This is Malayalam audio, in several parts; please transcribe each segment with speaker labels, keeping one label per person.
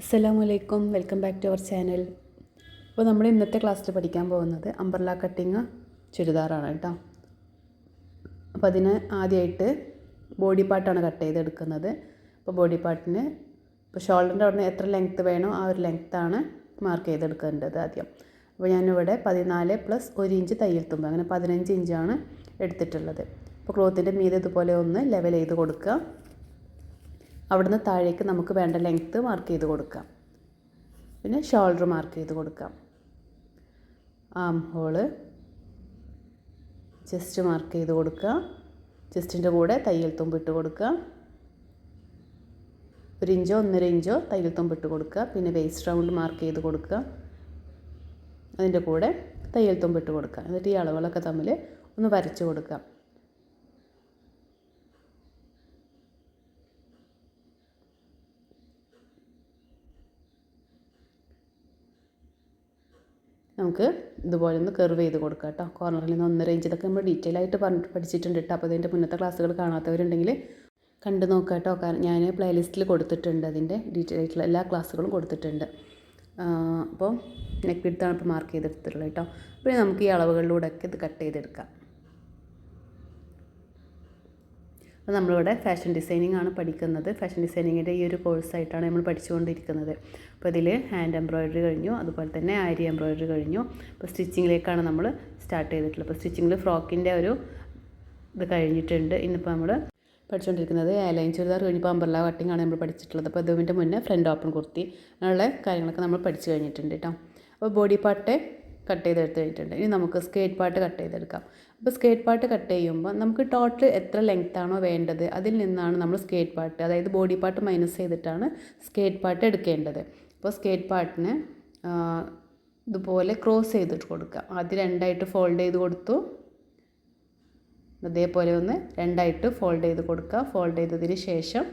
Speaker 1: അസ്സലാമു അലൈക്കും welcome back to our channel. അപ്പോൾ നമ്മൾ ഇന്നത്തെ ക്ലാസ്സിൽ പഠിക്കാൻ പോകുന്നത് അംബർല കട്ടിങ് ചുരിദാറാണ് കേട്ടോ. അപ്പോൾ അതിന് ആദ്യമായിട്ട് ബോഡി പാർട്ടാണ് കട്ട് ചെയ്തെടുക്കുന്നത്. അപ്പോൾ ബോഡി പാർട്ടിന് ഇപ്പോൾ ഷോൾഡറിന്റെ അവിടെ എത്ര ലെങ്ത്ത് വേണോ ആ ഒരു ലെങ്ത്താണ് മാർക്ക് ചെയ്തെടുക്കേണ്ടത് ആദ്യം. അപ്പോൾ ഞാനിവിടെ പതിനാല് പ്ലസ് ഒരു ഇഞ്ച് തയ്യൽ തുമ്പ് അങ്ങനെ പതിനഞ്ച് ഇഞ്ചാണ് എടുത്തിട്ടുള്ളത്. അപ്പോൾ ക്ലോത്തിന്റെ മീതെ ഇതുപോലെ ഒന്ന് ലെവൽ ചെയ്ത് കൊടുക്കുക. അവിടുന്ന് താഴേക്ക് നമുക്ക് വേണ്ട ലെങ്ത്ത് മാർക്ക് ചെയ്ത് കൊടുക്കാം. പിന്നെ ഷോൾഡർ മാർക്ക് ചെയ്ത് കൊടുക്കാം. ആം ഹോൾ ചെസ്റ്റ് മാർക്ക് ചെയ്ത് കൊടുക്കുക. ചെസ്റ്റിന്റെ കൂടെ തയ്യൽ തുമ്പിട്ട് കൊടുക്കുക. ഒരു ഇഞ്ചോ ഒന്നര ഇഞ്ചോ തയ്യൽ തുമ്പിട്ട് കൊടുക്കുക. പിന്നെ വേസ്റ്റ് റൗണ്ട് മാർക്ക് ചെയ്ത് കൊടുക്കുക. അതിന്റെ കൂടെ തയ്യൽ തുമ്പിട്ട് കൊടുക്കുക. എന്നിട്ട് ഈ അളവുകളൊക്കെ തമ്മിൽ ഒന്ന് വരച്ച് കൊടുക്കുക. നമുക്ക് ഇതുപോലെ ഒന്ന് കർവ് ചെയ്ത് കൊടുക്കുക കേട്ടോ കോർണറിൽ നിന്ന് ഒന്നര ഇഞ്ച് ഇതൊക്കെ നമ്മൾ ഡീറ്റെയിൽ ആയിട്ട് പറഞ്ഞിട്ട് പഠിച്ചിട്ടുണ്ട് കേട്ടോ അപ്പോൾ ഇതിന്റെ മുന്നത്തെ ക്ലാസ്സുകൾ കാണാത്തവരുണ്ടെങ്കിൽ കണ്ടു നോക്കുക കേട്ടോ കാരണം ഞാൻ പ്ലേലിസ്റ്റിൽ കൊടുത്തിട്ടുണ്ട് അതിന്റെ ഡീറ്റെയിൽ ആയിട്ടുള്ള എല്ലാ ക്ലാസ്സുകളും കൊടുത്തിട്ടുണ്ട്. അപ്പോൾ നെക്ക് വിടുത്താണ് ഇപ്പോൾ മാർക്ക് ചെയ്തെടുത്തിട്ടുള്ളത് കേട്ടോ പിന്നെ നമുക്ക് ഈ അളവുകളിലൂടെയൊക്കെ ഇത് കട്ട് ചെയ്തെടുക്കാം. അപ്പോൾ നമ്മളിവിടെ ഫാഷൻ ഡിസൈനിങ് ആണ് പഠിക്കുന്നത്. ഫാഷൻ ഡിസൈനിങ്ങിന്റെ ഈ ഒരു കോഴ്സായിട്ടാണ് നമ്മൾ പഠിച്ചുകൊണ്ടിരിക്കുന്നത്. അപ്പോൾ ഇതിൽ ഹാൻഡ് എംബ്രോയിഡറി കഴിഞ്ഞു അതുപോലെ തന്നെ ആരി എംബ്രോയിഡറി കഴിഞ്ഞു. അപ്പോൾ സ്റ്റിച്ചിങ്ങിലേക്കാണ് നമ്മൾ സ്റ്റാർട്ട് ചെയ്തിട്ടുള്ളത്. അപ്പോൾ സ്റ്റിച്ചിങ്ങിൽ ഫ്രോക്കിന്റെ ഒരു ഇത് കഴിഞ്ഞിട്ടുണ്ട്. ഇന്നിപ്പോൾ നമ്മൾ പഠിച്ചുകൊണ്ടിരിക്കുന്നത് ഏലൈൻ ചുരിദാർ കഴിഞ്ഞപ്പോൾ അമ്പർല കട്ടിംഗ് ആണ് നമ്മൾ പഠിച്ചിട്ടുള്ളത്. അപ്പോൾ അതിന്റെ മുന്നേ ഫ്രണ്ട് ഓപ്പൺ കുർത്തി അങ്ങനെയുള്ള കാര്യങ്ങളൊക്കെ നമ്മൾ പഠിച്ചു കഴിഞ്ഞിട്ടുണ്ട് കേട്ടോ. അപ്പോൾ ബോഡി പാർട്ട് കട്ട് ചെയ്തെടുത്ത് കഴിഞ്ഞിട്ടുണ്ട്. ഇനി നമുക്ക് സ്കേറ്റ് പാർട്ട് കട്ട് ചെയ്തെടുക്കാം. അപ്പോൾ സ്കേറ്റ് പാർട്ട് കട്ട് ചെയ്യുമ്പോൾ നമുക്ക് ടോട്ടൽ എത്ര ലെങ്ത് ആണോ വേണ്ടത് അതിൽ നിന്നാണ് നമ്മൾ സ്കേറ്റ് പാർട്ട് അതായത് ബോഡി പാർട്ട് മൈനസ് ചെയ്തിട്ടാണ് സ്കേറ്റ് പാർട്ട് എടുക്കേണ്ടത്. അപ്പോൾ സ്കേറ്റ് പാർട്ടിന് ഇതുപോലെ ക്രോസ് ചെയ്തിട്ട് കൊടുക്കുക. ആദ്യം രണ്ടായിട്ട് ഫോൾഡ് ചെയ്ത് കൊടുത്തു. അതേപോലെ ഒന്ന് രണ്ടായിട്ട് ഫോൾഡ് ചെയ്ത് കൊടുക്കുക. ഫോൾഡ് ചെയ്തതിന് ശേഷം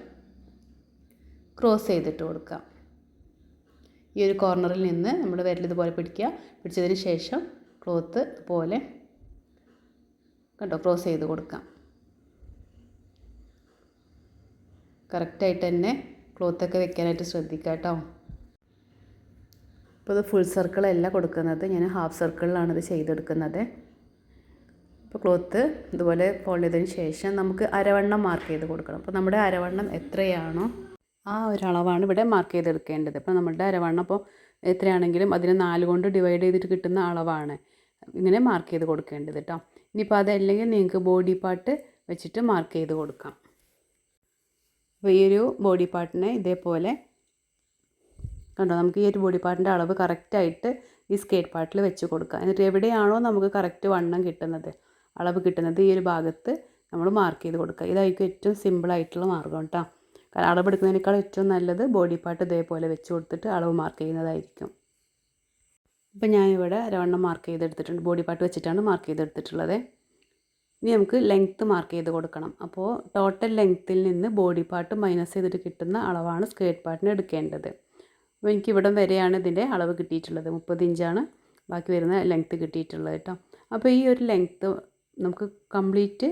Speaker 1: ക്രോസ് ചെയ്തിട്ട് കൊടുക്കുക. ഈ ഒരു കോർണറിൽ നിന്ന് നമ്മൾ വിരൽ ഇതുപോലെ പിടിക്കുക. പിടിച്ചതിന് ശേഷം ക്ലോത്ത് ഇതുപോലെ കണ്ടോ? ക്രോസ് ചെയ്ത് കൊടുക്കാം. കറക്റ്റായിട്ട് തന്നെ ക്ലോത്തൊക്കെ വെക്കാനായിട്ട് ശ്രദ്ധിക്കുക കേട്ടോ. ഇപ്പോൾ ഇത് ഫുൾ സർക്കിളല്ല കൊടുക്കുന്നത്. ഞാൻ ഹാഫ് സർക്കിളിലാണ് ഇത് ചെയ്തെടുക്കുന്നത്. ഇപ്പോൾ ക്ലോത്ത് ഇതുപോലെ ഫോൾഡ് ചെയ്തതിന് ശേഷം നമുക്ക് അരവണ്ണം മാർക്ക് ചെയ്ത് കൊടുക്കണം. അപ്പോൾ നമ്മുടെ അരവണ്ണം എത്രയാണോ ആ ഒരളവാണ് ഇവിടെ മാർക്ക് ചെയ്തെടുക്കേണ്ടത്. അപ്പോൾ നമ്മുടെ അരവണ്ണം അപ്പോൾ എത്രയാണെങ്കിലും അതിന് നാല് കൊണ്ട് ഡിവൈഡ് ചെയ്തിട്ട് കിട്ടുന്ന അളവാണ്. ഇങ്ങനെ മാർക്ക് ചെയ്ത് കൊടുക്കേണ്ടത് കേട്ടോ ഇനിയിപ്പോൾ അതല്ലെങ്കിൽ നിങ്ങൾക്ക് ബോഡി പാർട്ട് വെച്ചിട്ട് മാർക്ക് ചെയ്ത് കൊടുക്കാം. അപ്പോൾ ഈ ഒരു ബോഡി പാർട്ടിനെ ഇതേപോലെ കണ്ടോ? നമുക്ക് ഈ ഒരു ബോഡി പാർട്ടിന്റെ അളവ് കറക്റ്റായിട്ട് ഈ സ്കേറ്റ് പാർട്ടിൽ വെച്ച് കൊടുക്കാം. എന്നിട്ട് എവിടെയാണോ നമുക്ക് കറക്റ്റ് വണ്ണം കിട്ടുന്നത് അളവ് കിട്ടുന്നത് ഈ ഒരു ഭാഗത്ത് നമ്മൾ മാർക്ക് ചെയ്ത് കൊടുക്കുക. ഇതായിരിക്കും ഏറ്റവും സിമ്പിളായിട്ടുള്ള മാർഗം കേട്ടോ കാരണം അളവെടുക്കുന്നതിനേക്കാൾ ഏറ്റവും നല്ലത് ബോഡി പാർട്ട് ഇതേപോലെ വെച്ച് കൊടുത്തിട്ട് അളവ് മാർക്ക് ചെയ്യുന്നതായിരിക്കും. ഇപ്പം ഞാനിവിടെ രവണ്ണം മാർക്ക് ചെയ്തെടുത്തിട്ടുണ്ട്. ബോഡി പാർട്ട് വെച്ചിട്ടാണ് മാർക്ക് ചെയ്തെടുത്തിട്ടുള്ളത്. ഇനി നമുക്ക് ലെങ്ത്ത് മാർക്ക് ചെയ്ത് കൊടുക്കണം. അപ്പോൾ ടോട്ടൽ ലെങ്ത്തിൽ നിന്ന് ബോഡി പാർട്ട് മൈനസ് ചെയ്തിട്ട് കിട്ടുന്ന അളവാണ് സ്കേർട്ട് പാർട്ടിന് എടുക്കേണ്ടത്. അപ്പോൾ എനിക്ക് ഇവിടം വരെയാണ് ഇതിന്റെ അളവ് കിട്ടിയിട്ടുള്ളത്. മുപ്പത് ഇഞ്ചാണ് ബാക്കി വരുന്ന ലെങ്ത്ത് കിട്ടിയിട്ടുള്ളത് കേട്ടോ. അപ്പോൾ ഈ ഒരു ലെങ്ത്ത് നമുക്ക് കംപ്ലീറ്റ്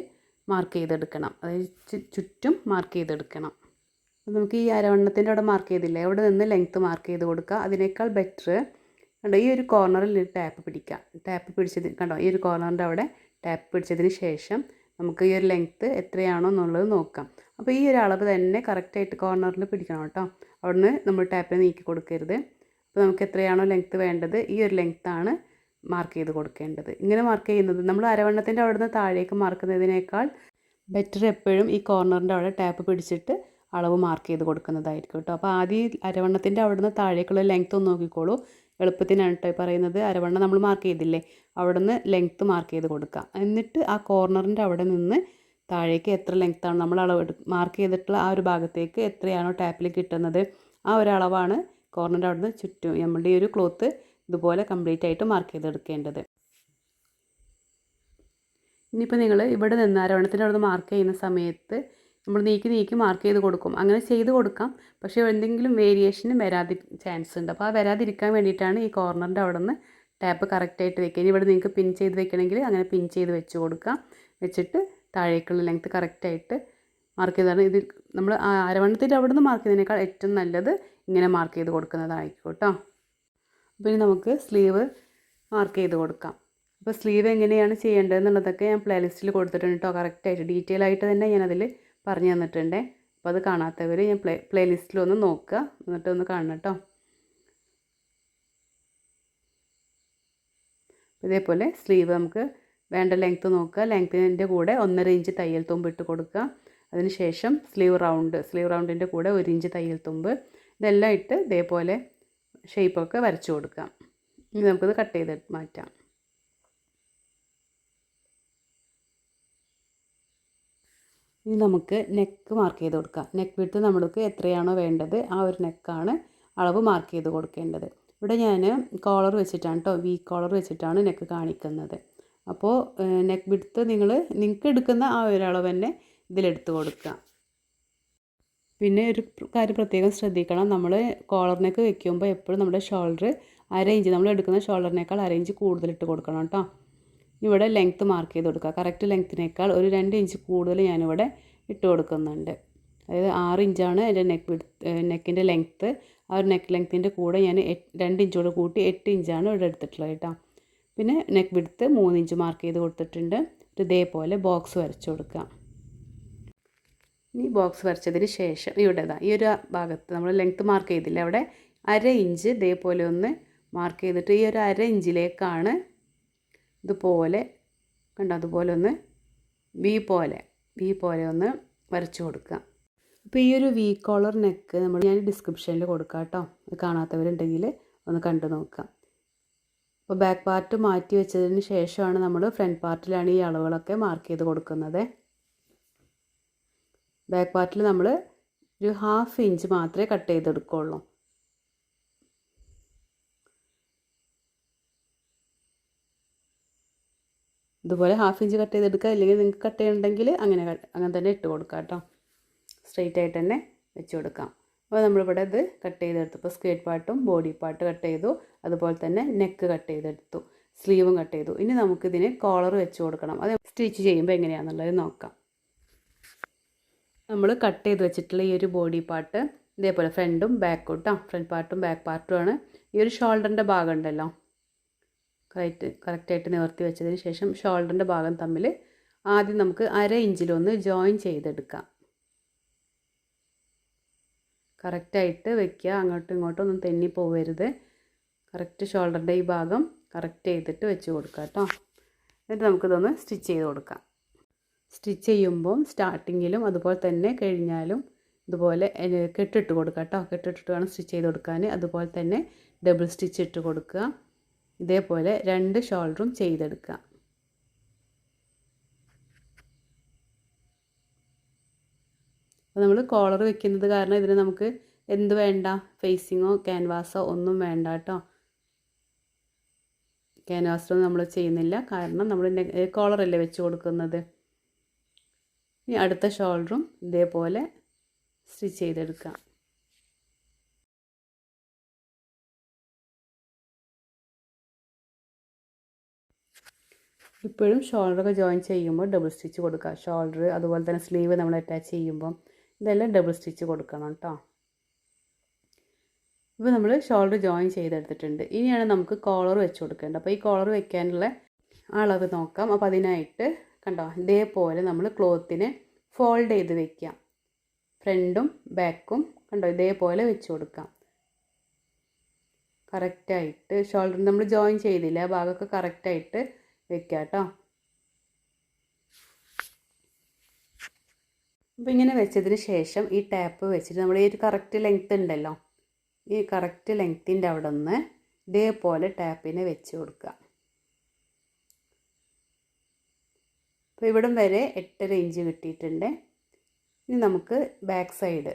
Speaker 1: മാർക്ക് ചെയ്തെടുക്കണം. അതായത് ചുറ്റും മാർക്ക് ചെയ്തെടുക്കണം. നമുക്ക് ഈ അരവണ്ണത്തിന്റെ അവിടെ മാർക്ക് ചെയ്തില്ലേ? അവിടെ നിന്ന് ലെങ്ത്ത് മാർക്ക് ചെയ്ത് കൊടുക്കുക. അതിനേക്കാൾ ബെറ്റർ കണ്ടോ ഈ ഒരു കോർണറിൽ ടാപ്പ് പിടിക്കാം. ടാപ്പ് പിടിച്ചത് കണ്ടോ ഈ ഒരു കോർണറിന്റെ അവിടെ ടാപ്പ് പിടിച്ചതിന് ശേഷം നമുക്ക് ഈ ഒരു ലെങ്ത്ത് എത്രയാണോ എന്നുള്ളത് നോക്കാം. അപ്പോൾ ഈ ഒരു അളവ് തന്നെ കറക്റ്റായിട്ട് കോർണറിൽ പിടിക്കണം കേട്ടോ. അവിടുന്ന് നമ്മൾ ടാപ്പിൽ നീക്കി കൊടുക്കരുത്. അപ്പോൾ നമുക്ക് എത്രയാണോ ലെങ്ത്ത് വേണ്ടത് ഈ ഒരു ലെങ്ത്താണ് മാർക്ക് ചെയ്ത് കൊടുക്കേണ്ടത്. ഇങ്ങനെ മാർക്ക് ചെയ്യുന്നത് നമ്മൾ അരവണ്ണത്തിന്റെ അവിടുന്ന് താഴേക്ക് മാർക്കുന്നതിനേക്കാൾ ബെറ്റർ എപ്പോഴും ഈ കോർണറിന്റെ അവിടെ ടാപ്പ് പിടിച്ചിട്ട് അളവ് മാർക്ക് ചെയ്ത് കൊടുക്കുന്നതായിരിക്കും കേട്ടോ. അപ്പോൾ ആദ്യം അരവണ്ണത്തിന്റെ അവിടുന്ന് താഴേക്കുള്ള ലെങ്ത്ത് ഒന്ന് നോക്കിക്കോളൂ. എളുപ്പത്തിനാണ് കേട്ടോ പറയുന്നത്. അരവണ്ണം നമ്മൾ മാർക്ക് ചെയ്തില്ലേ? അവിടെ നിന്ന് ലെങ്ത്ത് മാർക്ക് ചെയ്ത് കൊടുക്കുക എന്നിട്ട് ആ കോർണറിന്റെ അവിടെ നിന്ന് താഴേക്ക് എത്ര ലെങ്ത്താണ് നമ്മൾ അളവ് മാർക്ക് ചെയ്തിട്ടുള്ള ആ ഒരു ഭാഗത്തേക്ക് എത്രയാണോ ടാപ്പിൽ കിട്ടുന്നത്. ആ ഒരു അളവാണ് കോർണറിന്റെ നിന്ന് ചുറ്റും നമ്മുടെ ഈ ഒരു ക്ലോത്ത് ഇതുപോലെ കംപ്ലീറ്റ് ആയിട്ട് മാർക്ക് ചെയ്തെടുക്കേണ്ടത്. ഇനിയിപ്പോൾ നിങ്ങൾ ഇവിടെ നിന്ന് അരവണത്തിന്റെ അവിടെ നിന്ന് മാർക്ക് ചെയ്യുന്ന സമയത്ത് നമ്മൾ നീക്കി നീക്കി മാർക്ക് ചെയ്ത് കൊടുക്കും. അങ്ങനെ ചെയ്ത് കൊടുക്കാം. പക്ഷേ എന്തെങ്കിലും വേരിയേഷന് വരാതി ചാൻസ് ഉണ്ട്. അപ്പോൾ ആ വരാതിരിക്കാൻ വേണ്ടിയിട്ടാണ് ഈ കോർണറിന്റെ അവിടെ നിന്ന് ടാപ്പ് കറക്റ്റായിട്ട് വെക്കുക. ഇനി ഇവിടെ നിങ്ങൾക്ക് പിൻ ചെയ്ത് വെക്കണമെങ്കിൽ അങ്ങനെ പിൻ ചെയ്ത് വെച്ച് കൊടുക്കാം വെച്ചിട്ട് താഴേക്കുള്ള ലെങ്ത്ത് കറക്റ്റായിട്ട് മാർക്ക് ചെയ്താണ്. ഇത് നമ്മൾ അരവണ്ണത്തിന്റെ അവിടെ നിന്ന് മാർക്ക് ചെയ്തതിനേക്കാൾ ഏറ്റവും നല്ലത് ഇങ്ങനെ മാർക്ക് ചെയ്ത് കൊടുക്കുന്നതായിരിക്കും കേട്ടോ. അപ്പോൾ ഇനി നമുക്ക് സ്ലീവ് മാർക്ക് ചെയ്ത് കൊടുക്കാം. അപ്പോൾ സ്ലീവ് എങ്ങനെയാണ് ചെയ്യേണ്ടതെന്നുള്ളതൊക്കെ ഞാൻ പ്ലേലിസ്റ്റിൽ കൊടുത്തിട്ടുണ്ട് കേട്ടോ. കറക്റ്റായിട്ട് ഡീറ്റെയിൽ ആയിട്ട് തന്നെ ഞാനതിൽ പറഞ്ഞു തന്നിട്ടുണ്ട്. അപ്പോൾ അത് കാണാത്തവർ ഞാൻ പ്ലേ പ്ലേലിസ്റ്റിലൊന്ന് നോക്കുക. എന്നിട്ട് ഒന്ന് കാണണം കേട്ടോ ഇതേപോലെ സ്ലീവ് നമുക്ക് വേണ്ട ലെങ്ത്ത് നോക്കുക. ലെങ്ത്തിന്റെ കൂടെ ഒന്നര ഇഞ്ച് തയ്യൽ തുമ്പ് ഇട്ട് കൊടുക്കുക. അതിന് ശേഷം സ്ലീവ് റൗണ്ട് സ്ലീവ് റൗണ്ടിന്റെ കൂടെ ഒരു ഇഞ്ച് തയ്യൽ തുമ്പ്. ഇതെല്ലാം ഇട്ട് ഇതേപോലെ ഷേപ്പൊക്കെ വരച്ചു കൊടുക്കാം ഇനി നമുക്കിത് കട്ട് ചെയ്ത് മാറ്റാം. ഇനി നമുക്ക് നെക്ക് മാർക്ക് ചെയ്ത് കൊടുക്കാം. നെക്ക് വിട്ട് നമ്മൾക്ക് എത്രയാണോ വേണ്ടത് ആ ഒരു നെക്കാണ് അളവ് മാർക്ക് ചെയ്ത് കൊടുക്കേണ്ടത്. ഇവിടെ ഞാൻ കോളർ വെച്ചിട്ടാണ് കേട്ടോ വി കോളർ വെച്ചിട്ടാണ് നെക്ക് കാണിക്കുന്നത്. അപ്പോൾ നെക്ക് വിടുത്ത് നിങ്ങൾ നിങ്ങൾക്ക് എടുക്കുന്ന ആ ഒരു അളവ് തന്നെ ഇതിലെടുത്ത് കൊടുക്കുക പിന്നെ ഒരു കാര്യം പ്രത്യേകം ശ്രദ്ധിക്കണം. നമ്മൾ കോളർ നെക്ക് വെക്കുമ്പോൾ എപ്പോഴും നമ്മുടെ ഷോൾഡർ അര ഇഞ്ച് നമ്മൾ എടുക്കുന്ന ഷോൾഡറിനേക്കാൾ അര ഇഞ്ച് കൂടുതലിട്ട് കൊടുക്കണം കേട്ടോ ഇവിടെ ലെങ്ത്ത് മാർക്ക് ചെയ്ത് കൊടുക്കുക. കറക്റ്റ് ലെങ്ത്തിനേക്കാൾ ഒരു രണ്ട് ഇഞ്ച് കൂടുതൽ ഞാനിവിടെ ഇട്ട് കൊടുക്കുന്നുണ്ട്. അതായത് ആറ് ഇഞ്ചാണ് എന്റെ നെക്ക് നെക്കിന്റെ ലെങ്ത്ത് ആ ഒരു നെക്ക് ലെങ്ത്തിന്റെ കൂടെ ഞാൻ രണ്ട് ഇഞ്ചോട് കൂട്ടി എട്ട് ഇഞ്ചാണ് ഇവിടെ എടുത്തിട്ടുള്ളത് കേട്ടോ. പിന്നെ നെക്ക് വിടുത്ത് മൂന്ന് ഇഞ്ച് മാർക്ക് ചെയ്ത് കൊടുത്തിട്ടുണ്ട്. ഇതേപോലെ ബോക്സ് വരച്ചു കൊടുക്കുക. ഇനി ബോക്സ് വരച്ചതിന് ശേഷം ഇവിടെതാ ഈ ഒരു ഭാഗത്ത് നമ്മൾ ലെങ്ത്ത് മാർക്ക് ചെയ്തില്ല അവിടെ അര ഇഞ്ച് ഇതേപോലെ ഒന്ന് മാർക്ക് ചെയ്തിട്ട് ഈ ഒരു അര ഇഞ്ചിലേക്കാണ് ഇതുപോലെ കണ്ടോ? അതുപോലെ ഒന്ന് വി പോലെ വി പോലെ ഒന്ന് വരച്ചു കൊടുക്കുക. അപ്പോൾ ഈ ഒരു വി കോളർ നെക്ക് നമ്മൾ ഞാൻ ഡിസ്ക്രിപ്ഷനിൽ കൊടുക്കാം കേട്ടോ. കാണാത്തവരുണ്ടെങ്കിൽ ഒന്ന് കണ്ടു നോക്കാം. അപ്പോൾ ബാക്ക് പാർട്ട് മാറ്റി വെച്ചതിന് ശേഷമാണ് നമ്മൾ ഫ്രണ്ട് പാർട്ടിലാണ് ഈ അളവുകളൊക്കെ മാർക്ക് ചെയ്ത് കൊടുക്കുന്നത്. ബാക്ക് പാർട്ടിൽ നമ്മൾ ഒരു ഹാഫ് ഇഞ്ച് മാത്രമേ കട്ട് ചെയ്തെടുക്കുള്ളൂ. ഇതുപോലെ ഹാഫ് ഇഞ്ച് കട്ട് ചെയ്തെടുക്കുക. അല്ലെങ്കിൽ നിങ്ങൾക്ക് കട്ട് ചെയ്യണമെങ്കിൽ അങ്ങനെ അങ്ങനെ തന്നെ ഇട്ട് കൊടുക്കാം കേട്ടോ സ്ട്രെയിറ്റ് ആയിട്ട് തന്നെ വെച്ച് കൊടുക്കാം. അപ്പോൾ നമ്മളിവിടെ ഇത് കട്ട് ചെയ്തെടുത്തു. ഇപ്പോൾ സ്കേർട്ട് പാർട്ടും ബോഡി പാർട്ട് കട്ട് ചെയ്തു. അതുപോലെ തന്നെ നെക്ക് കട്ട് ചെയ്തെടുത്തു. സ്ലീവും കട്ട് ചെയ്തു. ഇനി നമുക്കിതിന് കോളർ വെച്ച് കൊടുക്കണം. അത് സ്റ്റിച്ച് ചെയ്യുമ്പോൾ എങ്ങനെയാണെന്നുള്ളത് നോക്കാം. നമ്മൾ കട്ട് ചെയ്ത് വെച്ചിട്ടുള്ള ഈ ഒരു ബോഡി പാർട്ട് ഇതേപോലെ ഫ്രണ്ടും ബാക്കും കേട്ടോ ഫ്രണ്ട് പാർട്ടും ബാക്ക് പാർട്ടുമാണ് ഈ ഒരു ഷോൾഡറിന്റെ ഭാഗം ഉണ്ടല്ലോ. കറക്റ്റ് കറക്റ്റായിട്ട് നിവർത്തി വെച്ചതിന് ശേഷം ഷോൾഡറിന്റെ ഭാഗം തമ്മിൽ ആദ്യം നമുക്ക് അര ഇഞ്ചിലൊന്ന് ജോയിൻ ചെയ്തെടുക്കാം. കറക്റ്റായിട്ട് വെക്കുക. അങ്ങോട്ടും ഇങ്ങോട്ടും ഒന്നും തെന്നി പോവരുത്. കറക്റ്റ് ഷോൾഡറിന്റെ ഈ ഭാഗം കറക്റ്റ് ചെയ്തിട്ട് വെച്ച് കൊടുക്കുക കേട്ടോ എന്നിട്ട് നമുക്കിതൊന്ന് സ്റ്റിച്ച് ചെയ്ത് കൊടുക്കാം. സ്റ്റിച്ച് ചെയ്യുമ്പം സ്റ്റാർട്ടിങ്ങിലും അതുപോലെ തന്നെ കഴിഞ്ഞാലും ഇതുപോലെ കെട്ടിട്ട് കൊടുക്കുക കേട്ടോ കെട്ടിട്ടിട്ട് വേണം സ്റ്റിച്ച് ചെയ്ത് കൊടുക്കാൻ. അതുപോലെ തന്നെ ഡബിൾ സ്റ്റിച്ച് ഇട്ട് കൊടുക്കുക. ഇതേപോലെ രണ്ട് ഷോൾഡറും ചെയ്തെടുക്കാം അപ്പോൾ നമ്മൾ കോളർ വെക്കുന്നത് കാരണം ഇതിന് നമുക്ക് എന്ത് വേണ്ട? ഫേസിങ്ങോ ക്യാൻവാസോ ഒന്നും വേണ്ട കേട്ടോ. ക്യാൻവാസിലൊന്നും നമ്മൾ ചെയ്യുന്നില്ല. കാരണം നമ്മൾ കോളറല്ലേ വെച്ച് കൊടുക്കുന്നത്. ഇനി അടുത്ത ഷോൾഡറും ഇതേപോലെ സ്റ്റിച്ച് ചെയ്തെടുക്കാം ഇപ്പോഴും ഷോൾഡറൊക്കെ ജോയിൻ ചെയ്യുമ്പോൾ ഡബിൾ സ്റ്റിച്ച് കൊടുക്കുക. ഷോൾഡർ അതുപോലെ തന്നെ സ്ലീവ് നമ്മൾ അറ്റാച്ച് ചെയ്യുമ്പം ഇതെല്ലാം ഡബിൾ സ്റ്റിച്ച് കൊടുക്കണം കേട്ടോ. ഇപ്പോൾ നമ്മൾ ഷോൾഡർ ജോയിൻ ചെയ്തെടുത്തിട്ടുണ്ട്. ഇനിയാണ് നമുക്ക് കോളർ വെച്ച് കൊടുക്കേണ്ടത്. അപ്പോൾ ഈ കോളർ വെക്കാനുള്ള അളവ് നോക്കാം. അപ്പോൾ അതിനായിട്ട് കണ്ടോ ഇതേപോലെ നമ്മൾ ക്ലോത്തിനെ ഫോൾഡ് ചെയ്ത് വെക്കാം ഫ്രണ്ടും ബാക്കും കണ്ടോ ഇതേപോലെ വെച്ച് കൊടുക്കാം. കറക്റ്റായിട്ട് ഷോൾഡർ നമ്മൾ ജോയിൻ ചെയ്തില്ല. ആ ഭാഗമൊക്കെ കറക്റ്റായിട്ട് വെക്കുക കേട്ടോ അപ്പോൾ ഇങ്ങനെ വെച്ചതിന് ശേഷം ഈ ടാപ്പ് വെച്ചിട്ട് നമ്മൾ ഈ ഒരു കറക്റ്റ് ലെങ്ത്ത് ഉണ്ടല്ലോ. ഈ കറക്റ്റ് ലെങ്ത്തിന്റെ അവിടെ നിന്ന് ഇതേപോലെ ടാപ്പിനെ വെച്ച് കൊടുക്കുക. അപ്പോൾ ഇവിടം വരെ എട്ടര ഇഞ്ച് കിട്ടിയിട്ടുണ്ട്. ഇനി നമുക്ക് ബാക്ക് സൈഡ്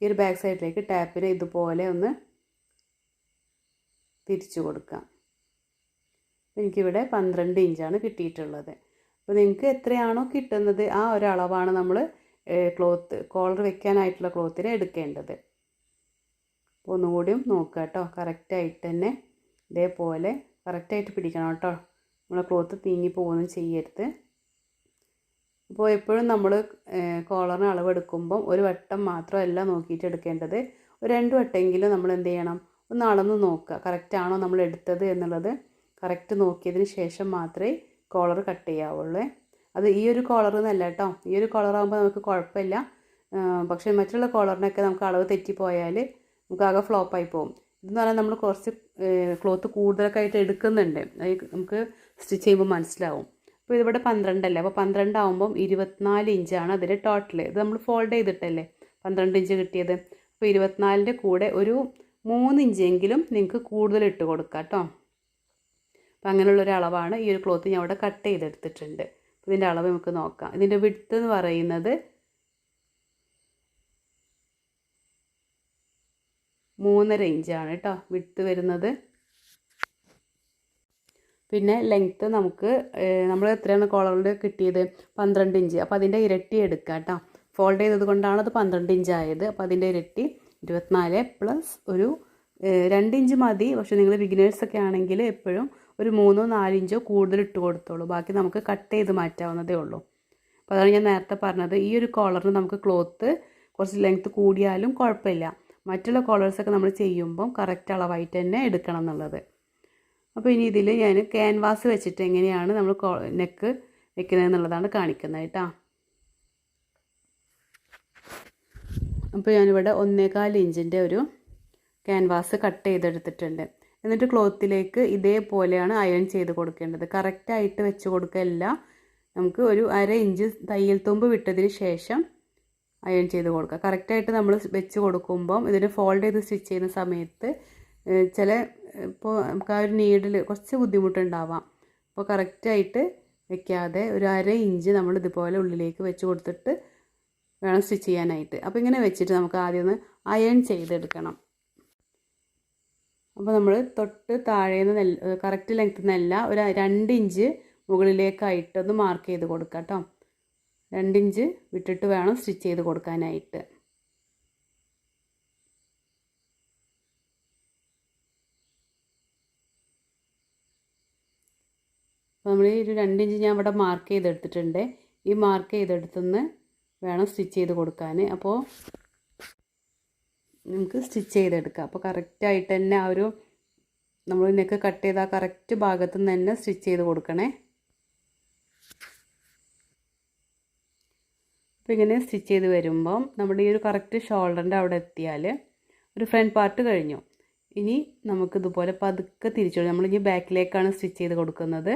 Speaker 1: ഈ ഒരു ബാക്ക് സൈഡിലേക്ക് ടാപ്പിനെ ഇതുപോലെ ഒന്ന് തിരിച്ചു കൊടുക്കാം. എനിക്കിവിടെ പന്ത്രണ്ട് ഇഞ്ചാണ് കിട്ടിയിട്ടുള്ളത്. അപ്പോൾ നിങ്ങൾക്ക് എത്രയാണോ കിട്ടുന്നത് ആ ഒരളവാണ് നമ്മൾ ക്ലോത്ത് കോളർ വെക്കാനായിട്ടുള്ള ക്ലോത്തിന് എടുക്കേണ്ടത്. അപ്പോൾ ഒന്നുകൂടിയും നോക്കുക കേട്ടോ. കറക്റ്റായിട്ട് തന്നെ ഇതേപോലെ കറക്റ്റായിട്ട് പിടിക്കണം കേട്ടോ. നമ്മളെ ക്ലോത്ത് തീങ്ങി പോകുകയൊന്നും ചെയ്യരുത്. അപ്പോൾ എപ്പോഴും നമ്മൾ കോളറിന് അളവെടുക്കുമ്പം ഒരു വട്ടം മാത്രമല്ല നോക്കിയിട്ട് എടുക്കേണ്ടത്. ഒരു രണ്ട് വട്ടമെങ്കിലും നമ്മൾ എന്ത് ചെയ്യണം? ഒന്ന് അളന്ന് നോക്കുക. കറക്റ്റാണോ നമ്മൾ എടുത്തത് എന്നുള്ളത്. കറക്റ്റ് നോക്കിയതിന് ശേഷം മാത്രമേ കോളർ കട്ട് ചെയ്യാവുള്ളൂ. അത് ഈ ഒരു കോളർ എന്നല്ല കേട്ടോ ഈ ഒരു കോളറാകുമ്പോൾ നമുക്ക് കുഴപ്പമില്ല. പക്ഷേ മറ്റുള്ള കോളറിനൊക്കെ നമുക്ക് അളവ് തെറ്റിപ്പോയാൽ നമുക്ക് ആകെ ഫ്ലോപ്പായി പോകും ഇതെന്ന് പറഞ്ഞാൽ നമ്മൾ കുറച്ച് ക്ലോത്ത് കൂടുതലൊക്കെ ആയിട്ട് എടുക്കുന്നുണ്ട്. നമുക്ക് സ്റ്റിച്ച് ചെയ്യുമ്പോൾ മനസ്സിലാവും. അപ്പോൾ ഇതിവിടെ പന്ത്രണ്ടല്ലേ? അപ്പോൾ പന്ത്രണ്ട് ആകുമ്പം ഇരുപത്തിനാല് ഇഞ്ചാണ് അതിന്റെ ടോട്ടൽ ഇത് നമ്മൾ ഫോൾഡ് ചെയ്തിട്ടല്ലേ? പന്ത്രണ്ട് ഇഞ്ച് കിട്ടിയത്. അപ്പോൾ ഇരുപത്തിനാലിന്റെ കൂടെ ഒരു മൂന്ന് ഇഞ്ചെങ്കിലും നിങ്ങൾക്ക് കൂടുതൽ ഇട്ട് കൊടുക്കാം കേട്ടോ അപ്പം അങ്ങനെയുള്ളൊരു അളവാണ് ഈ ഒരു ക്ലോത്ത് ഞാൻ അവിടെ കട്ട് ചെയ്തെടുത്തിട്ടുണ്ട്. ഇതിന്റെ അളവ് നമുക്ക് നോക്കാം. ഇതിന്റെ വിട്ത് എന്ന് പറയുന്നത് മൂന്നര ഇഞ്ചാണ് കേട്ടോ. വിട്ത് വരുന്നത്. പിന്നെ ലെങ്ത്ത് നമുക്ക് നമ്മൾ എത്രയാണ് കോളറിൽ കിട്ടിയത്? പന്ത്രണ്ട് ഇഞ്ച് അപ്പോൾ അതിന്റെ ഇരട്ടി എടുക്കുക കേട്ടോ. ഫോൾഡ് ചെയ്തത് കൊണ്ടാണ് അത് പന്ത്രണ്ട് ഇഞ്ച് ആയത്. അപ്പോൾ അതിന്റെ ഇരട്ടി ഇരുപത്തിനാല് പ്ലസ് ഒരു രണ്ട് ഇഞ്ച് മതി. പക്ഷേ നിങ്ങൾ ബിഗിനേഴ്സൊക്കെ ആണെങ്കിൽ എപ്പോഴും ഒരു മൂന്നോ നാലിഞ്ചോ കൂടുതൽ ഇട്ട് കൊടുത്തോളൂ. ബാക്കി നമുക്ക് കട്ട് ചെയ്ത് മാറ്റാവുന്നതേ ഉള്ളൂ. അപ്പോൾ അതാണ് ഞാൻ നേരത്തെ പറഞ്ഞത്. ഈ ഒരു കോളറിന് നമുക്ക് ക്ലോത്ത് കുറച്ച് ലെങ്ത്ത് കൂടിയാലും കുഴപ്പമില്ല. മറ്റുള്ള കോളേഴ്സൊക്കെ നമ്മൾ ചെയ്യുമ്പം കറക്റ്റ് അളവായിട്ട് തന്നെ എടുക്കണം എന്നുള്ളത്. അപ്പോൾ ഇനി ഇതിൽ ഞാൻ ക്യാൻവാസ് വെച്ചിട്ട് എങ്ങനെയാണ് നമ്മൾ നെക്ക് വെക്കുന്നത് എന്നുള്ളതാണ് കാണിക്കുന്നത് കേട്ടോ. അപ്പോൾ ഞാനിവിടെ ഒന്നേകാൽ ഇഞ്ചിന്റെ ഒരു ക്യാൻവാസ് കട്ട് ചെയ്തെടുത്തിട്ടുണ്ട്. എന്നിട്ട് ക്ലോത്തിലേക്ക് ഇതേപോലെയാണ് അയൺ ചെയ്ത് കൊടുക്കേണ്ടത്. കറക്റ്റായിട്ട് വെച്ച് കൊടുക്കുകയല്ല നമുക്ക് ഒരു അര ഇഞ്ച് തയ്യൽ തുമ്പ് വിട്ടതിന് ശേഷം അയൺ ചെയ്ത് കൊടുക്കുക. കറക്റ്റായിട്ട് നമ്മൾ വെച്ച് കൊടുക്കുമ്പം ഇതിന് ഫോൾഡ് ചെയ്ത് സ്റ്റിച്ച് ചെയ്യുന്ന സമയത്ത് ചില ഇപ്പോൾ നമുക്ക് ആ ഒരു നീഡിൽ കുറച്ച് ബുദ്ധിമുട്ടുണ്ടാവാം. അപ്പോൾ കറക്റ്റായിട്ട് വെക്കാതെ ഒരു അര ഇഞ്ച് നമ്മൾ ഇതുപോലെ ഉള്ളിലേക്ക് വെച്ച് കൊടുത്തിട്ട് വേണം സ്റ്റിച്ച് ചെയ്യാനായിട്ട്. അപ്പോൾ ഇങ്ങനെ വെച്ചിട്ട് നമുക്ക് ആദ്യം ഒന്ന് അയൺ ചെയ്തെടുക്കണം. അപ്പോൾ നമ്മൾ തൊട്ട് താഴേന്ന് നെല്ല കറക്റ്റ് ലെങ്ത്തിൽ നിന്നല്ല ഒരു രണ്ട് ഇഞ്ച് മുകളിലേക്കായിട്ട് ഒന്ന് മാർക്ക് ചെയ്ത് കൊടുക്കുക കേട്ടോ രണ്ട് ഇഞ്ച് വിട്ടിട്ട് വേണം സ്റ്റിച്ച് ചെയ്ത് കൊടുക്കാനായിട്ട്. നമ്മൾ ഈ ഒരു രണ്ട് ഇഞ്ച് ഞാൻ ഇവിടെ മാർക്ക് ചെയ്തെടുത്തിട്ടുണ്ട്. ഈ മാർക്ക് ചെയ്തെടുത്തുനിന്ന് വേണം സ്റ്റിച്ച് ചെയ്ത് കൊടുക്കാൻ അപ്പോൾ നമുക്ക് സ്റ്റിച്ച് ചെയ്തെടുക്കാം. അപ്പോൾ കറക്റ്റായിട്ട് തന്നെ ആ ഒരു നമ്മൾ നെക്ക് കട്ട് ചെയ്ത ആ കറക്റ്റ് ഭാഗത്തു നിന്ന് തന്നെ സ്റ്റിച്ച് ചെയ്ത് കൊടുക്കണേ. അപ്പോൾ ഇങ്ങനെ സ്റ്റിച്ച് ചെയ്ത് വരുമ്പം നമ്മുടെ ഈ ഒരു കറക്റ്റ് ഷോൾഡറിന്റെ അവിടെ എത്തിയാൽ ഒരു ഫ്രണ്ട് പാർട്ട് കഴിഞ്ഞു. ഇനി നമുക്ക് ഇതുപോലെ പതുക്കെ തിരിച്ചു നമ്മൾ ഇനി ബാക്കിലേക്കാണ് സ്റ്റിച്ച് ചെയ്ത് കൊടുക്കുന്നത്.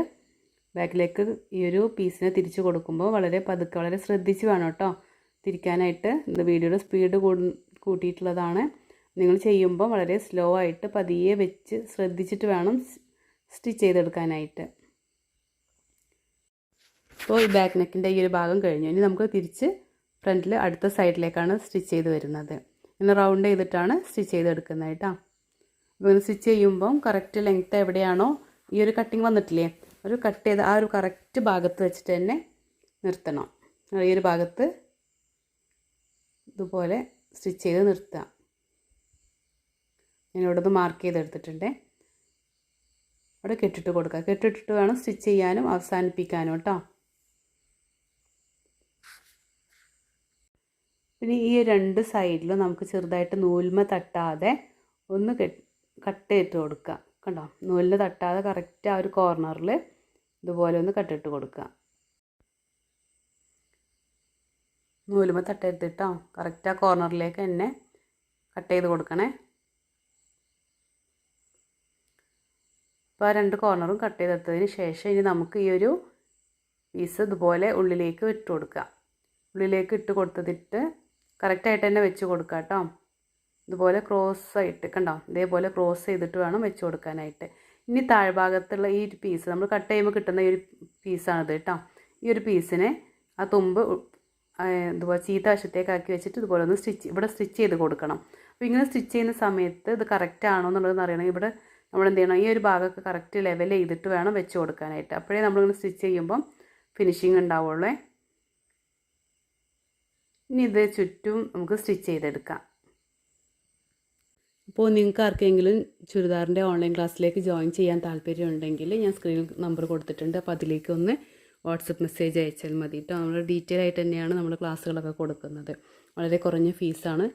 Speaker 1: ബാക്കിലേക്ക് ഈ ഒരു പീസിനെ തിരിച്ച് കൊടുക്കുമ്പോൾ വളരെ പതുക്കെ വളരെ ശ്രദ്ധിച്ച് വേണം കേട്ടോ. തിരിക്കാനായിട്ട്. ഇത് വീഡിയോയുടെ സ്പീഡ് കൂട്ടിയിട്ടുള്ളതാണ്. നിങ്ങൾ ചെയ്യുമ്പോൾ വളരെ സ്ലോ ആയിട്ട് പതിയെ വെച്ച് ശ്രദ്ധിച്ചിട്ട് വേണം സ്റ്റിച്ച് ചെയ്തെടുക്കാനായിട്ട്. അപ്പോൾ ഈ ബാക്ക് നെക്കിന്റെ ഈ ഒരു ഭാഗം കഴിഞ്ഞു. ഇനി നമുക്ക് തിരിച്ച് ഫ്രണ്ടിൽ അടുത്ത സൈഡിലേക്കാണ് സ്റ്റിച്ച് ചെയ്ത് വരുന്നത്. ഇന്ന് റൗണ്ട് ചെയ്തിട്ടാണ് സ്റ്റിച്ച് ചെയ്തെടുക്കുന്നത് കേട്ടോ. അപ്പോൾ ഇങ്ങനെ സ്റ്റിച്ച് ചെയ്യുമ്പം കറക്റ്റ് ലെങ്ത്ത് എവിടെയാണോ ഈ ഒരു കട്ടിങ് വന്നിട്ടില്ലേ? ഒരു കട്ട് ചെയ്ത് ആ ഒരു കറക്റ്റ് ഭാഗത്ത് വെച്ചിട്ട് തന്നെ നിർത്തണം. ഈ ഒരു ഭാഗത്ത് ഇതുപോലെ സ്റ്റിച്ച് ചെയ്ത് നിർത്തുക. നിന്ന് മാർക്ക് ചെയ്തെടുത്തിട്ടുണ്ട് അവിടെ കെട്ടിട്ട് കൊടുക്കുക. കെട്ടിട്ടിട്ട് വേണം സ്റ്റിച്ച് ചെയ്യാനും അവസാനിപ്പിക്കാനും കേട്ടോ. പിന്നെ ഈ രണ്ട് സൈഡിലും നമുക്ക് ചെറുതായിട്ട് നൂൽമ തട്ടാതെ ഒന്ന് കട്ട് ചെയ്തിട്ട് കൊടുക്കുക. കണ്ടോ? നൂലിന് തട്ടാതെ കറക്റ്റ് ആ ഒരു കോർണറിൽ ഇതുപോലെ ഒന്ന് കട്ടിട്ട് കൊടുക്കുക. നൂലുമ തട്ടെടുത്തിട്ടോ കറക്റ്റ് ആ കോർണറിലേക്ക് തന്നെ കട്ട് ചെയ്ത് കൊടുക്കണേ. അപ്പോൾ ആ രണ്ട് കോർണറും കട്ട് ചെയ്തെടുത്തതിന് ശേഷം ഇനി നമുക്ക് ഈ ഒരു പീസ് ഇതുപോലെ ഉള്ളിലേക്ക് ഇട്ട് കൊടുക്കുക ഉള്ളിലേക്ക് ഇട്ട് കൊടുത്തിട്ട് കറക്റ്റായിട്ട് തന്നെ വെച്ച് കൊടുക്കുക കേട്ടോ ഇതുപോലെ ക്രോസ് ആയിട്ട് കണ്ടോ? ഇതേപോലെ ക്രോസ് ചെയ്തിട്ട് വേണം വെച്ച് കൊടുക്കാനായിട്ട്. ഇനി താഴ്ഭാഗത്തുള്ള ഈ പീസ് നമ്മൾ കട്ട് ചെയ്യുമ്പോൾ കിട്ടുന്ന ഈ ഒരു പീസാണിത് കേട്ടോ ഈ ഒരു പീസിനെ ആ തുമ്പ് ഇതുപോലെ ചീത്ത വശത്തേക്കാക്കി വെച്ചിട്ട് ഇതുപോലെ ഒന്ന് സ്റ്റിച്ച് ഇവിടെ സ്റ്റിച്ച് ചെയ്ത് കൊടുക്കണം. അപ്പോൾ ഇങ്ങനെ സ്റ്റിച്ച് ചെയ്യുന്ന സമയത്ത് ഇത് കറക്റ്റ് ആണോ എന്നുള്ളത് അറിയണം. ഇവിടെ നമ്മൾ എന്ത് ചെയ്യണം ഈ ഒരു ഭാഗമൊക്കെ കറക്റ്റ് ലെവൽ ചെയ്തിട്ട് വേണം വെച്ച് കൊടുക്കാനായിട്ട്. അപ്പോഴേ നമ്മളിങ്ങനെ സ്റ്റിച്ച് ചെയ്യുമ്പം ഫിനിഷിങ് ഉണ്ടാവുള്ളേ. ഇനി ഇത് ചുറ്റും നമുക്ക് സ്റ്റിച്ച് ചെയ്തെടുക്കാം. അപ്പോൾ നിങ്ങൾക്ക് ആർക്കെങ്കിലും ചുരിദാറിന്റെ ഓൺലൈൻ ക്ലാസ്സിലേക്ക് ജോയിൻ ചെയ്യാൻ താല്പര്യമുണ്ടെങ്കിൽ ഞാൻ സ്ക്രീനിൽ നമ്പർ കൊടുത്തിട്ടുണ്ട്. അപ്പോൾ അതിലേക്ക് ഒന്ന് വാട്സപ്പ് മെസ്സേജ് അയച്ചാൽ മതി. കേട്ടോ നമ്മൾ ഡീറ്റെയിൽ ആയിട്ട് തന്നെയാണ് നമ്മൾ ക്ലാസ്സുകളൊക്കെ കൊടുക്കുന്നത്. വളരെ കുറഞ്ഞ ഫീസാണ്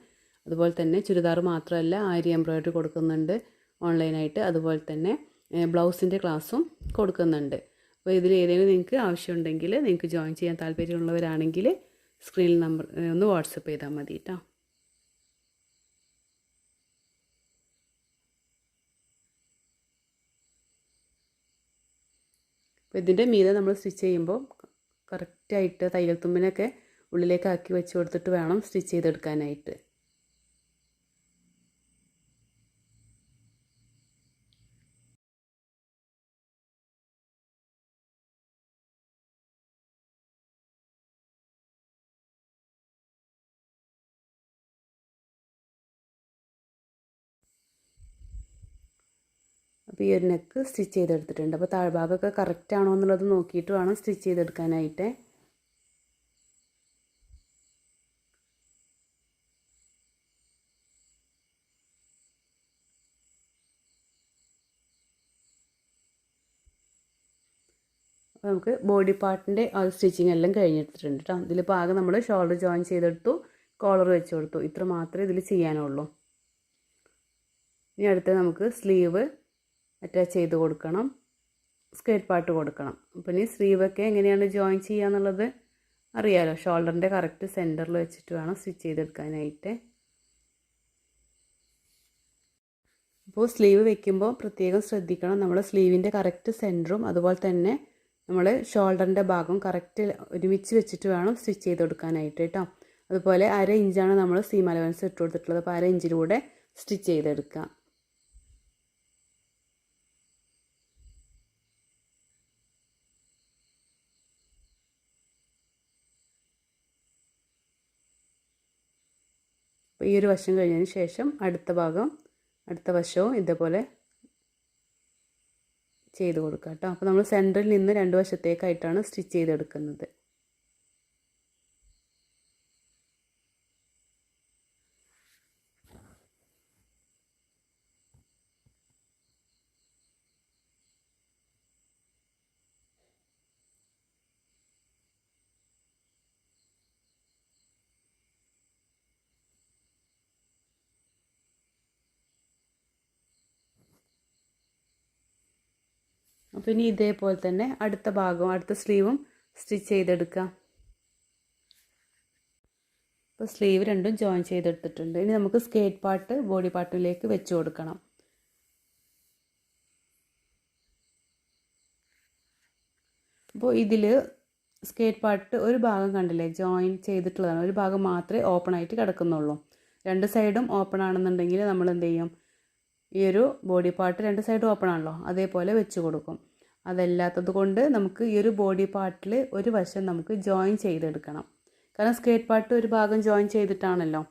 Speaker 1: അതുപോലെ തന്നെ ചുരിദാർ മാത്രമല്ല ആരി എംബ്രോയ്ഡറി കൊടുക്കുന്നുണ്ട് ഓൺലൈനായിട്ട് അതുപോലെ തന്നെ ബ്ലൗസിന്റെ ക്ലാസ്സും കൊടുക്കുന്നുണ്ട്. അപ്പോൾ ഇതിൽ ഏതെങ്കിലും നിങ്ങൾക്ക് ആവശ്യമുണ്ടെങ്കിൽ നിങ്ങൾക്ക് ജോയിൻ ചെയ്യാൻ താല്പര്യമുള്ളവരാണെങ്കിൽ സ്ക്രീനിൽ നമ്പർ ഒന്ന് വാട്സപ്പ് ചെയ്താൽ മതി കേട്ടോ അപ്പോൾ ഇതിന്റെ മീതെ നമ്മൾ സ്റ്റിച്ച് ചെയ്യുമ്പോൾ കറക്റ്റായിട്ട് തയ്യൽ തുമ്പിനൊക്കെ ഉള്ളിലേക്ക് ആക്കി വെച്ച് കൊടുത്തിട്ട് വേണം സ്റ്റിച്ച് ചെയ്തെടുക്കാനായിട്ട്. അപ്പോൾ ഈ ഒരു നെക്ക് സ്റ്റിച്ച് ചെയ്തെടുത്തിട്ടുണ്ട്. അപ്പോൾ താഴ്ഭാഗമൊക്കെ കറക്റ്റ് ആണോ എന്നുള്ളത് നോക്കിയിട്ട് വേണം സ്റ്റിച്ച് ചെയ്തെടുക്കാനായിട്ട്. അപ്പോൾ നമുക്ക് ബോഡി പാർട്ടിന്റെ ആ സ്റ്റിച്ചിങ് എല്ലാം കഴിഞ്ഞെടുത്തിട്ടുണ്ട് കേട്ടോ ഇതിലിപ്പോൾ ആകെ നമ്മൾ ഷോൾഡർ ജോയിൻ ചെയ്തെടുത്തു കോളർ വെച്ച് കൊടുത്തു. ഇത്ര മാത്രമേ ഇതിൽ ചെയ്യാനുള്ളൂ. ഇനി അടുത്ത് നമുക്ക് സ്ലീവ് അറ്റാച്ച് ചെയ്ത് കൊടുക്കണം. സ്കേർട്ട് പാർട്ട് കൊടുക്കണം. അപ്പം ഇനി സ്ലീവൊക്കെ എങ്ങനെയാണ് ജോയിൻ ചെയ്യുക എന്നുള്ളത് അറിയാലോ. ഷോൾഡറിന്റെ കറക്റ്റ് സെന്ററിൽ വെച്ചിട്ട് വേണം സ്റ്റിച്ച് ചെയ്തെടുക്കാനായിട്ട്. അപ്പോൾ സ്ലീവ് വെക്കുമ്പോൾ പ്രത്യേകം ശ്രദ്ധിക്കണം. നമ്മൾ സ്ലീവിന്റെ കറക്റ്റ് സെന്ററും അതുപോലെ തന്നെ നമ്മൾ ഷോൾഡറിന്റെ ഭാഗം കറക്റ്റ് ഒരുമിച്ച് വെച്ചിട്ട് വേണം സ്റ്റിച്ച് ചെയ്ത് കൊടുക്കാനായിട്ട് കേട്ടോ. അതുപോലെ അര ഇഞ്ചാണ് നമ്മൾ സീം അലവൻസ് ഇട്ട് കൊടുത്തിട്ടുള്ളത്. അപ്പോൾ അര ഇഞ്ചിലൂടെ സ്റ്റിച്ച് ചെയ്തെടുക്കാം. അപ്പോൾ ഈ ഒരു വശം കഴിഞ്ഞതിന് ശേഷം അടുത്ത ഭാഗം അടുത്ത വശവും ഇതേപോലെ ചെയ്ത് കൊടുക്കുക കേട്ടോ അപ്പോൾ നമ്മൾ സെന്ററിൽ നിന്ന് രണ്ട് വശത്തേക്കായിട്ടാണ് സ്റ്റിച്ച് ചെയ്തെടുക്കുന്നത്. അപ്പോൾ ഇനി ഇതേപോലെ തന്നെ അടുത്ത ഭാഗവും അടുത്ത സ്ലീവും സ്റ്റിച്ച് ചെയ്തെടുക്കാം. അപ്പോൾ സ്ലീവ് രണ്ടും ജോയിൻ ചെയ്തെടുത്തിട്ടുണ്ട്. ഇനി നമുക്ക് സ്കേറ്റ് പാർട്ട് ബോഡി പാർട്ടിലേക്ക് വെച്ച് കൊടുക്കണം. അപ്പോൾ ഇതിൽ സ്കേറ്റ് പാർട്ട് ഒരു ഭാഗം കണ്ടില്ലേ? ജോയിൻ ചെയ്തിട്ടുള്ളതാണ്. ഒരു ഭാഗം മാത്രമേ ഓപ്പൺ ആയിട്ട് കിടക്കുന്നുള്ളൂ. രണ്ട് സൈഡും ഓപ്പൺ ആണെന്നുണ്ടെങ്കിൽ നമ്മൾ എന്ത് ചെയ്യും? ഈ ഒരു ബോഡി പാർട്ട് രണ്ട് സൈഡും ഓപ്പൺ ആണല്ലോ. അതേപോലെ വെച്ച് കൊടുക്കും. അതല്ലാത്തത് കൊണ്ട് നമുക്ക് ഈ ഒരു ബോഡി പാർട്ടിൽ ഒരു വശം നമുക്ക് ജോയിൻ ചെയ്തെടുക്കണം. കാരണം സ്കേറ്റ് പാർട്ട് ഒരു ഭാഗം ജോയിൻ ചെയ്തിട്ടാണല്ലോ.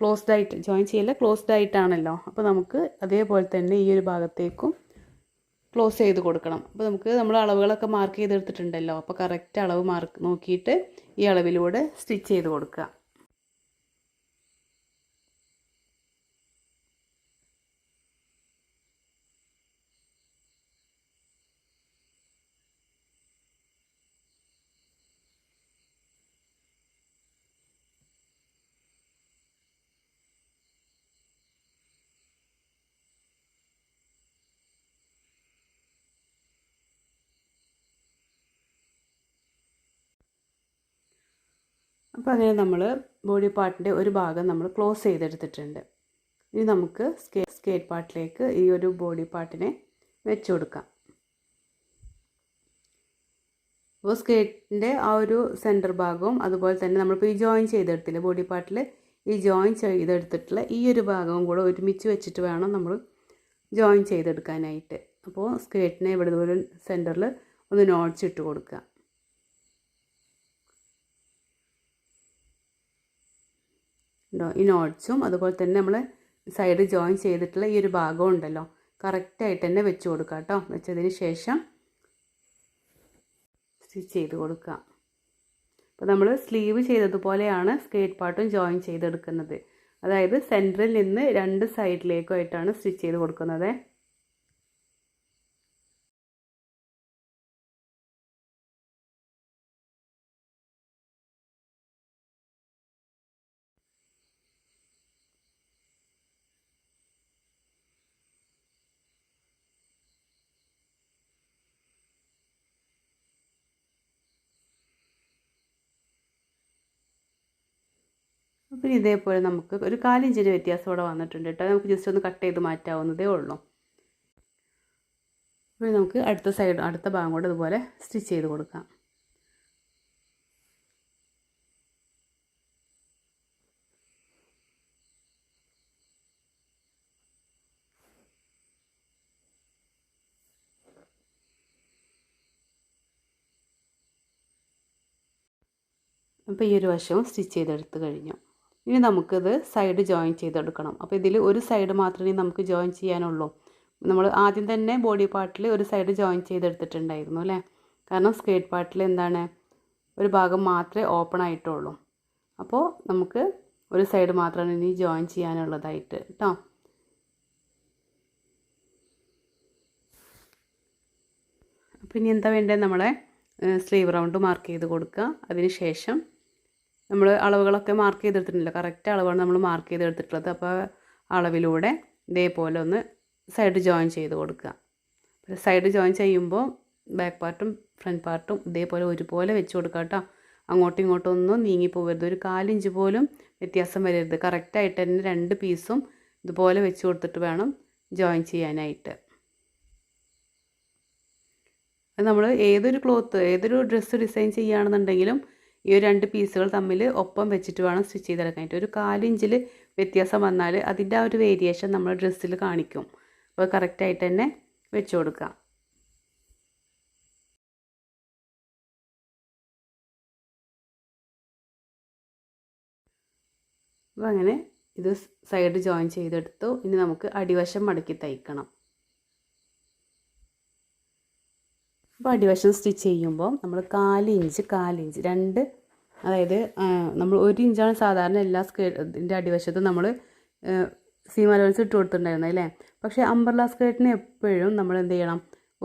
Speaker 1: ക്ലോസ്ഡ് ആയിട്ട് ജോയിൻ ചെയ്യില്ല ക്ലോസ്ഡ് ആയിട്ടാണല്ലോ. അപ്പോൾ നമുക്ക് അതേപോലെ തന്നെ ഈ ഒരു ഭാഗത്തേക്കും ക്ലോസ് ചെയ്ത് കൊടുക്കണം. അപ്പോൾ നമുക്ക് നമ്മൾ അളവുകളൊക്കെ മാർക്ക് ചെയ്തെടുത്തിട്ടുണ്ടല്ലോ. അപ്പോൾ കറക്റ്റ് അളവ് മാർക്ക് നോക്കിയിട്ട് ഈ അളവിലൂടെ സ്റ്റിച്ച് ചെയ്ത് കൊടുക്കുക. അപ്പോൾ അങ്ങനെ നമ്മൾ ബോഡി പാർട്ടിന്റെ ഒരു ഭാഗം നമ്മൾ ക്ലോസ് ചെയ്തെടുത്തിട്ടുണ്ട്. ഇനി നമുക്ക് സ്കേ സ്കേറ്റ് പാർട്ടിലേക്ക് ഈ ഒരു ബോഡി പാർട്ടിനെ വെച്ച് കൊടുക്കാം. അപ്പോൾ സ്കേറ്റിന്റെ ആ ഒരു സെന്റർ ഭാഗവും അതുപോലെ തന്നെ നമ്മളിപ്പോൾ ഈ ജോയിൻ ചെയ്തെടുത്തില്ലേ ബോഡി പാർട്ടിൽ ഈ ജോയിൻ ചെയ്തെടുത്തിട്ടുള്ള ഈ ഒരു ഭാഗവും കൂടെ ഒരുമിച്ച് വെച്ചിട്ട് വേണം നമ്മൾ ജോയിൻ ചെയ്തെടുക്കാനായിട്ട്. അപ്പോൾ സ്കേറ്റിനെ ഇവിടെ ഒരു സെന്ററിൽ ഒന്ന് നോട്ട്സ് ഇട്ട് കൊടുക്കുക. ഈ നോട്ട്സും അതുപോലെ തന്നെ നമ്മൾ സൈഡ് ജോയിൻ ചെയ്തിട്ടുള്ള ഈ ഒരു ഭാഗം ഉണ്ടല്ലോ. കറക്റ്റായിട്ട് തന്നെ വെച്ച് കൊടുക്കുക കേട്ടോ വെച്ചതിന് ശേഷം സ്റ്റിച്ച് ചെയ്ത് കൊടുക്കുക അപ്പോൾ നമ്മൾ സ്ലീവ് ചെയ്തതുപോലെയാണ് സ്കേറ്റ് പാർട്ടും ജോയിൻ ചെയ്തെടുക്കുന്നത്. അതായത് സെന്ററിൽ നിന്ന് രണ്ട് സൈഡിലേക്കുമായിട്ടാണ് സ്റ്റിച്ച് ചെയ്ത് കൊടുക്കുന്നത്. പിന്നെ ഇതേപോലെ നമുക്ക് ഒരു കാലിഞ്ചിന്റെ വ്യത്യാസം ഇവിടെ വന്നിട്ടുണ്ട് കേട്ടോ. നമുക്ക് ജസ്റ്റ് ഒന്ന് കട്ട് ചെയ്ത് മാറ്റാവുന്നതേ ഉള്ളൂ. പിന്നെ നമുക്ക് അടുത്ത സൈഡ് അടുത്ത ഭാഗം കൂടെ ഇതുപോലെ സ്റ്റിച്ച് ചെയ്ത് കൊടുക്കാം. അപ്പോൾ ഈ ഒരു വശവും സ്റ്റിച്ച് ചെയ്തെടുത്ത് കഴിഞ്ഞു. ഇനി നമുക്കിത് സൈഡ് ജോയിൻ ചെയ്തെടുക്കണം. അപ്പോൾ ഇതിൽ ഒരു സൈഡ് മാത്രമേ നമുക്ക് ജോയിൻ ചെയ്യാനുള്ളൂ. നമ്മൾ ആദ്യം തന്നെ ബോഡി പാർട്ടിൽ ഒരു സൈഡ് ജോയിൻ ചെയ്തെടുത്തിട്ടുണ്ടായിരുന്നു അല്ലേ? കാരണം സ്കേറ്റ് പാർട്ടിൽ എന്താണ്? ഒരു ഭാഗം മാത്രമേ ഓപ്പൺ ആയിട്ടുള്ളൂ. അപ്പോൾ നമുക്ക് ഒരു സൈഡ് മാത്രമാണ് ഇനി ജോയിൻ ചെയ്യാനുള്ളതായിട്ട് കേട്ടോ അപ്പോൾ ഇനി എന്താ വേണ്ടത്? നമ്മളെ സ്ലീവ് റൗണ്ട് മാർക്ക് ചെയ്ത് കൊടുക്കുക. അതിന് ശേഷം നമ്മൾ അളവുകളൊക്കെ മാർക്ക് ചെയ്തെടുത്തിട്ടുണ്ടല്ലോ. കറക്റ്റ് അളവാണ് നമ്മൾ മാർക്ക് ചെയ്തെടുത്തിട്ടുള്ളത്. അപ്പോൾ അളവിലൂടെ ഇതേപോലെ ഒന്ന് സൈഡ് ജോയിൻ ചെയ്ത് കൊടുക്കുക. സൈഡ് ജോയിൻ ചെയ്യുമ്പോൾ ബാക്ക് പാർട്ടും ഫ്രണ്ട് പാർട്ടും ഇതേപോലെ ഒരുപോലെ വെച്ച് കൊടുക്കുക കേട്ടോ. അങ്ങോട്ടും ഇങ്ങോട്ടും ഒന്നും നീങ്ങിപ്പോകരുത് ഒരു കാലിഞ്ച് പോലും വ്യത്യാസം വരരുത്. കറക്റ്റായിട്ട് തന്നെ രണ്ട് പീസും ഇതുപോലെ വെച്ച് കൊടുത്തിട്ട് വേണം ജോയിൻ ചെയ്യാനായിട്ട്. നമ്മൾ ഏതൊരു ക്ലോത്ത് ഏതൊരു ഡ്രസ്സ് ഡിസൈൻ ചെയ്യുകയാണെന്നുണ്ടെങ്കിലും ഈ ഒരു രണ്ട് പീസുകൾ തമ്മിൽ ഒപ്പം വെച്ചിട്ട് വേണം സ്റ്റിച്ച് ചെയ്തെടുക്കാനായിട്ട് ഒരു കാലിഞ്ചിൽ വ്യത്യാസം വന്നാൽ അതിന്റെ ആ ഒരു വേരിയേഷൻ നമ്മൾ ഡ്രസ്സിൽ കാണിക്കും. അപ്പോൾ കറക്റ്റായിട്ട് തന്നെ വെച്ച് കൊടുക്കുക. അപ്പോൾ അങ്ങനെ ഇത് സൈഡ് ജോയിൻ ചെയ്തെടുത്തു. ഇനി നമുക്ക് അടിവശം മടക്കി തയ്ക്കണം. അപ്പോൾ അടിവശം സ്റ്റിച്ച് ചെയ്യുമ്പോൾ നമ്മൾ കാലിഞ്ച് കാലിഞ്ച് രണ്ട് അതായത് നമ്മൾ ഒരു ഇഞ്ചാണ് സാധാരണ എല്ലാ സ്കേർട്ടിന്റെ അടിവശത്തും നമ്മൾ സീം അലവൻസ് ഇട്ട് കൊടുത്തിട്ടുണ്ടായിരുന്നത് അല്ലേ? പക്ഷേ അമ്പർല സ്കേർട്ടിന് എപ്പോഴും നമ്മൾ എന്ത് ചെയ്യണം?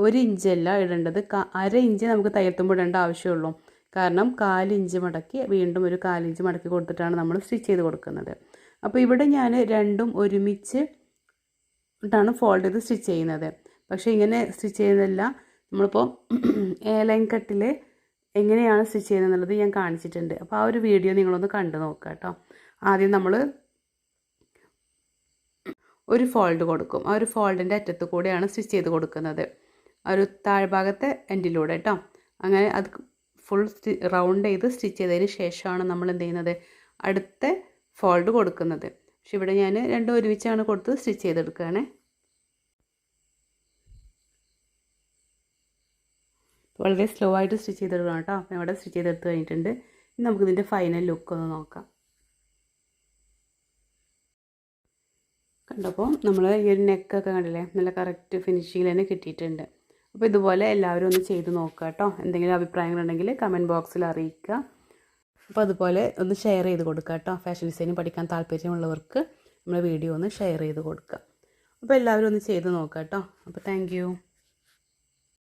Speaker 1: ഒരു ഇഞ്ചല്ല ഇടേണ്ടത്. അര ഇഞ്ച് നമുക്ക് തയ്യത്തുമ്പോൾ ഇടേണ്ട ആവശ്യമുള്ളൂ. കാരണം കാലിഞ്ച് മടക്കി വീണ്ടും ഒരു കാലിഞ്ച് മടക്കി കൊടുത്തിട്ടാണ് നമ്മൾ സ്റ്റിച്ച് ചെയ്ത് കൊടുക്കുന്നത്. അപ്പോൾ ഇവിടെ ഞാൻ രണ്ടും ഒരുമിച്ച് ഇട്ടാണ് ഫോൾഡ് ചെയ്ത് സ്റ്റിച്ച് ചെയ്യുന്നത്. പക്ഷേ ഇങ്ങനെ സ്റ്റിച്ച് ചെയ്യുന്നതല്ല. നമ്മളിപ്പോൾ ലൈൻ കട്ടിൽ എങ്ങനെയാണ് സ്റ്റിച്ച് ചെയ്യുന്നത് ഞാൻ കാണിച്ചിട്ടുണ്ട്. അപ്പോൾ ആ ഒരു വീഡിയോ നിങ്ങളൊന്ന് കണ്ടു നോക്കുക കേട്ടോ. ആദ്യം നമ്മൾ ഒരു ഫോൾഡ് കൊടുക്കും. ആ ഒരു ഫോൾഡിന്റെ അറ്റത്ത് കൂടെയാണ് സ്റ്റിച്ച് ചെയ്ത് കൊടുക്കുന്നത്. ആ ഒരു താഴ്ഭാഗത്തെ എൻഡിലൂടെ കേട്ടോ. അങ്ങനെ അത് ഫുൾ റൗണ്ട് ചെയ്ത് സ്റ്റിച്ച് ചെയ്തതിന് ശേഷമാണ് നമ്മൾ എന്ത് ചെയ്യുന്നത്? അടുത്ത ഫോൾഡ് കൊടുക്കുന്നത്. പക്ഷെ ഇവിടെ ഞാൻ രണ്ടും ഒരുമിച്ചാണ് കൊടുത്ത് സ്റ്റിച്ച് ചെയ്തെടുക്കുകയാണ്. വളരെ സ്ലോ ആയിട്ട് സ്റ്റിച്ച് ചെയ്തെടുക്കണം കേട്ടോ. അപ്പം ഇവിടെ സ്റ്റിച്ച് ചെയ്തെടുത്ത് കഴിഞ്ഞിട്ടുണ്ട്. ഇനി നമുക്ക് ഇതിന്റെ ഫൈനൽ ലുക്ക് ഒന്ന് നോക്കാം. കണ്ടപ്പോൾ നമ്മൾ ഈ ഒരു നെക്കൊക്കെ കണ്ടില്ലേ? നല്ല കറക്റ്റ് ഫിനിഷിങ്ങിൽ തന്നെ കിട്ടിയിട്ടുണ്ട്. അപ്പോൾ ഇതുപോലെ എല്ലാവരും ഒന്ന് ചെയ്ത് നോക്കുക കേട്ടോ. എന്തെങ്കിലും അഭിപ്രായങ്ങളുണ്ടെങ്കിൽ കമന്റ് ബോക്സിൽ അറിയിക്കുക. അപ്പോൾ അതുപോലെ ഒന്ന് ഷെയർ ചെയ്ത് കൊടുക്കുക കേട്ടോ. ഫാഷൻ ഡിസൈനിങ് പഠിക്കാൻ താല്പര്യമുള്ളവർക്ക് നമ്മൾ വീഡിയോ ഒന്ന് ഷെയർ ചെയ്ത് കൊടുക്കുക. അപ്പോൾ എല്ലാവരും ഒന്ന് ചെയ്ത് നോക്കുക കേട്ടോ. അപ്പോൾ താങ്ക്